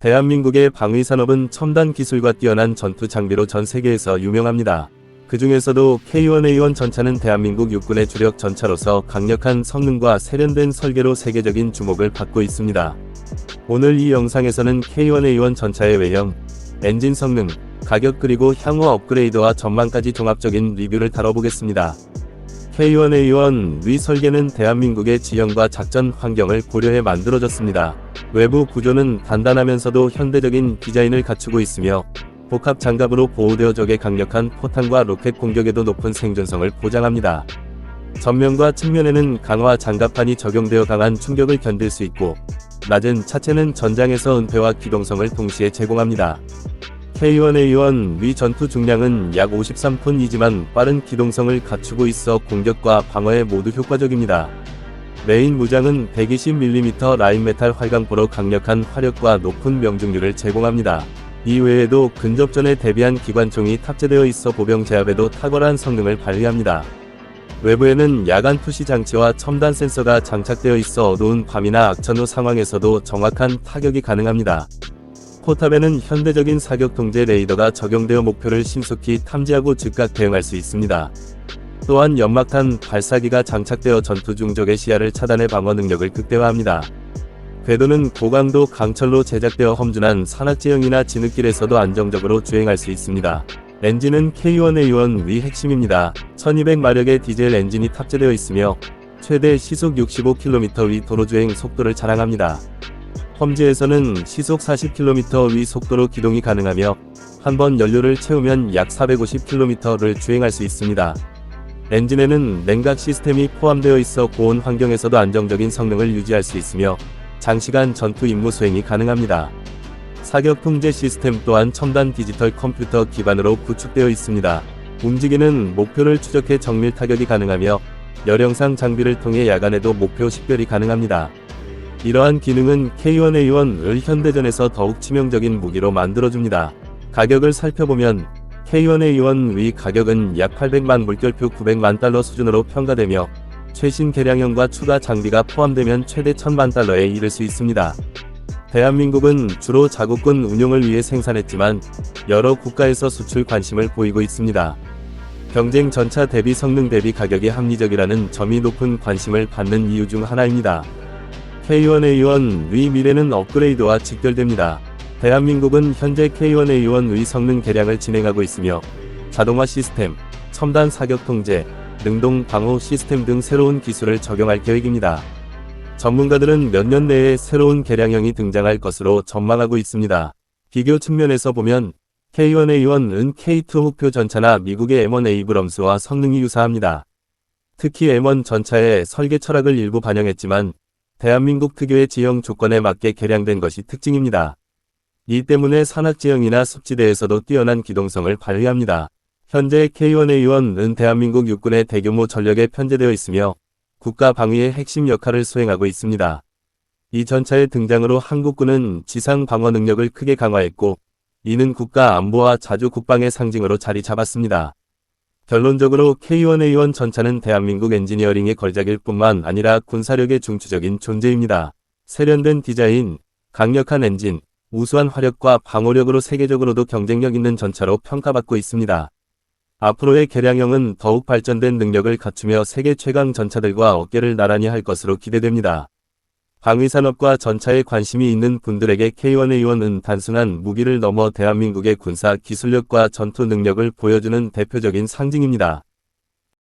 대한민국의 방위 산업은 첨단 기술과 뛰어난 전투 장비로 전 세계에서 유명합니다. 그 중에서도 K1A1 전차는 대한민국 육군의 주력 전차로서 강력한 성능과 세련된 설계로 세계적인 주목을 받고 있습니다. 오늘 이 영상에서는 K1A1 전차의 외형, 엔진 성능, 가격 그리고 향후 업그레이드와 전망까지 종합적인 리뷰를 다뤄보겠습니다. K1A1 위 설계는 대한민국의 지형과 작전 환경을 고려해 만들어졌습니다. 외부 구조는 단단하면서도 현대적인 디자인을 갖추고 있으며 복합 장갑으로 보호되어 적의 강력한 포탄과 로켓 공격에도 높은 생존성을 보장합니다. 전면과 측면에는 강화 장갑판이 적용되어 강한 충격을 견딜 수 있고 낮은 차체는 전장에서 은폐와 기동성을 동시에 제공합니다. K1A1 위 전투 중량은 약 53톤이지만 빠른 기동성을 갖추고 있어 공격과 방어에 모두 효과적입니다. 메인 무장은 120mm 라인 메탈 활강포로 강력한 화력과 높은 명중률을 제공합니다. 이 외에도 근접전에 대비한 기관총이 탑재되어 있어 보병 제압에도 탁월한 성능을 발휘합니다. 외부에는 야간 투시 장치와 첨단 센서가 장착되어 있어 어두운 밤이나 악천 후 상황에서도 정확한 타격이 가능합니다. 포탑에는 현대적인 사격 통제 레이더가 적용되어 목표를 신속히 탐지하고 즉각 대응할 수 있습니다. 또한 연막탄 발사기가 장착되어 전투 중 적의 시야를 차단해 방어 능력을 극대화합니다. 궤도는 고강도 강철로 제작되어 험준한 산악지형이나 진흙길에서도 안정적으로 주행할 수 있습니다. 엔진은 K1A1 위 핵심입니다. 1200마력의 디젤 엔진이 탑재되어 있으며 최대 시속 65km 위 도로주행 속도를 자랑합니다. 험지에서는 시속 40km 위 속도로 기동이 가능하며 한 번 연료를 채우면 약 450km를 주행할 수 있습니다. 엔진에는 냉각 시스템이 포함되어 있어 고온 환경에서도 안정적인 성능을 유지할 수 있으며 장시간 전투 임무 수행이 가능합니다. 사격 통제 시스템 또한 첨단 디지털 컴퓨터 기반으로 구축되어 있습니다. 움직이는 목표를 추적해 정밀 타격이 가능하며 열영상 장비를 통해 야간에도 목표 식별이 가능합니다. 이러한 기능은 K1A1을 현대전에서 더욱 치명적인 무기로 만들어줍니다. 가격을 살펴보면 K1A1 위 가격은 약 800만 물결표 900만 달러 수준으로 평가되며 최신 개량형과 추가 장비가 포함되면 최대 1000만 달러에 이를 수 있습니다. 대한민국은 주로 자국군 운용을 위해 생산했지만 여러 국가에서 수출 관심을 보이고 있습니다. 경쟁 전차 대비 성능 대비 가격이 합리적이라는 점이 높은 관심을 받는 이유 중 하나입니다. K1A1 위 미래는 업그레이드와 직결됩니다. 대한민국은 현재 K1A1 위 성능 개량을 진행하고 있으며 자동화 시스템, 첨단 사격 통제, 능동 방호 시스템 등 새로운 기술을 적용할 계획입니다. 전문가들은 몇 년 내에 새로운 개량형이 등장할 것으로 전망하고 있습니다. 비교 측면에서 보면 K1A1은 K2 목표 전차나 미국의 M1 에이브럼스와 성능이 유사합니다. 특히 M1 전차의 설계 철학을 일부 반영했지만 대한민국 특유의 지형 조건에 맞게 개량된 것이 특징입니다. 이 때문에 산악지형이나 습지대에서도 뛰어난 기동성을 발휘합니다. 현재 K1A1은 대한민국 육군의 대규모 전력에 편제되어 있으며 국가 방위의 핵심 역할을 수행하고 있습니다. 이 전차의 등장으로 한국군은 지상 방어 능력을 크게 강화했고 이는 국가 안보와 자주 국방의 상징으로 자리 잡았습니다. 결론적으로 K1A1 전차는 대한민국 엔지니어링의 걸작일 뿐만 아니라 군사력의 중추적인 존재입니다. 세련된 디자인, 강력한 엔진, 우수한 화력과 방어력으로 세계적으로도 경쟁력 있는 전차로 평가받고 있습니다. 앞으로의 개량형은 더욱 발전된 능력을 갖추며 세계 최강 전차들과 어깨를 나란히 할 것으로 기대됩니다. 방위산업과 전차에 관심이 있는 분들에게 K1A1은 단순한 무기를 넘어 대한민국의 군사 기술력과 전투 능력을 보여주는 대표적인 상징입니다.